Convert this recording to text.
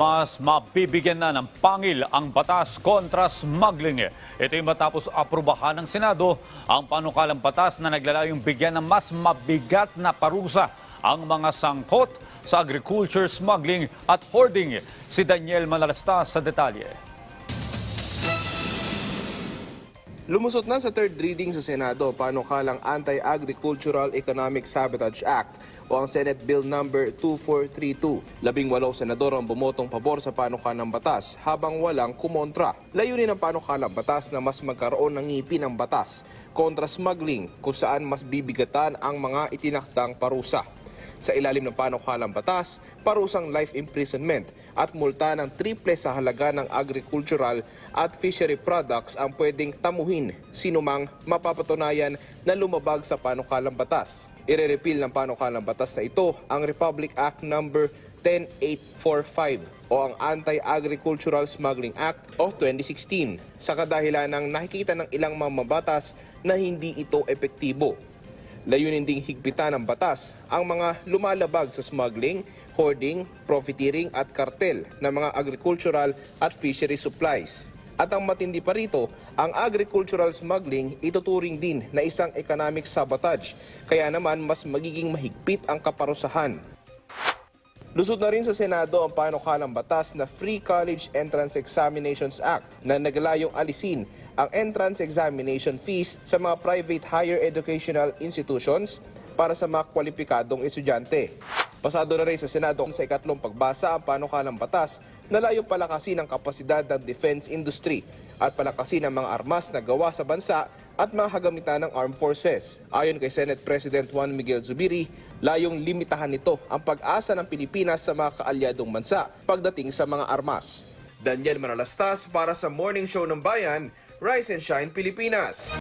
mas mabibigyan na ng pangil ang batas kontra smuggling. Ito ay matapos aprubahan ng Senado ang panukalang batas na naglalayong bigyan ng mas mabigat na parusa ang mga sangkot sa agriculture smuggling at hoarding. Si Daniel Manalasta sa detalye. Lumusot na sa third reading sa Senado ang panukalang Anti-Agricultural Economic Sabotage Act o ang Senate Bill number 2432. Labing walong senador ang bumotong pabor sa panukalang batas habang walang kumontra. Layunin ng panukalang batas na mas magkaroon ng ngipin ng batas kontra smuggling kung saan mas bibigatan ang mga itinakdang parusa. Sa ilalim ng panukalang batas, parusang life imprisonment at multa ng triple sa halaga ng agricultural at fishery products ang pwedeng tamuhin sinumang mapapatunayan na lumabag sa panukalang batas. Ire-repeal ng panukalang batas na ito ang Republic Act number 10845 o ang Anti-Agricultural Smuggling Act of 2016 sa kadahilan ng nakikita ng ilang mamabatas na hindi ito epektibo. Layunin ding higpitan ng batas ang mga lumalabag sa smuggling, hoarding, profiteering at kartel ng mga agricultural at fishery supplies. At ang matindi pa rito, ang agricultural smuggling ituturing din na isang economic sabotage, kaya naman mas magiging mahigpit ang kaparusahan. Lusot na rin sa Senado ang panukalang batas na Free College Entrance Examinations Act na naglayong alisin ang entrance examination fees sa mga private higher educational institutions para sa mga kwalipikadong estudyante. Pasado na rin sa Senado sa ikatlong pagbasa ang panukalang batas na layong palakasin ang kapasidad ng defense industry at palakasin ang mga armas na gawa sa bansa at mga hagamitan ng armed forces. Ayon kay Senate President Juan Miguel Zubiri, layong limitahan nito ang pag-asa ng Pilipinas sa mga kaalyadong bansa pagdating sa mga armas. Daniel Manalastas para sa Morning Show ng Bayan, Rise and Shine Pilipinas.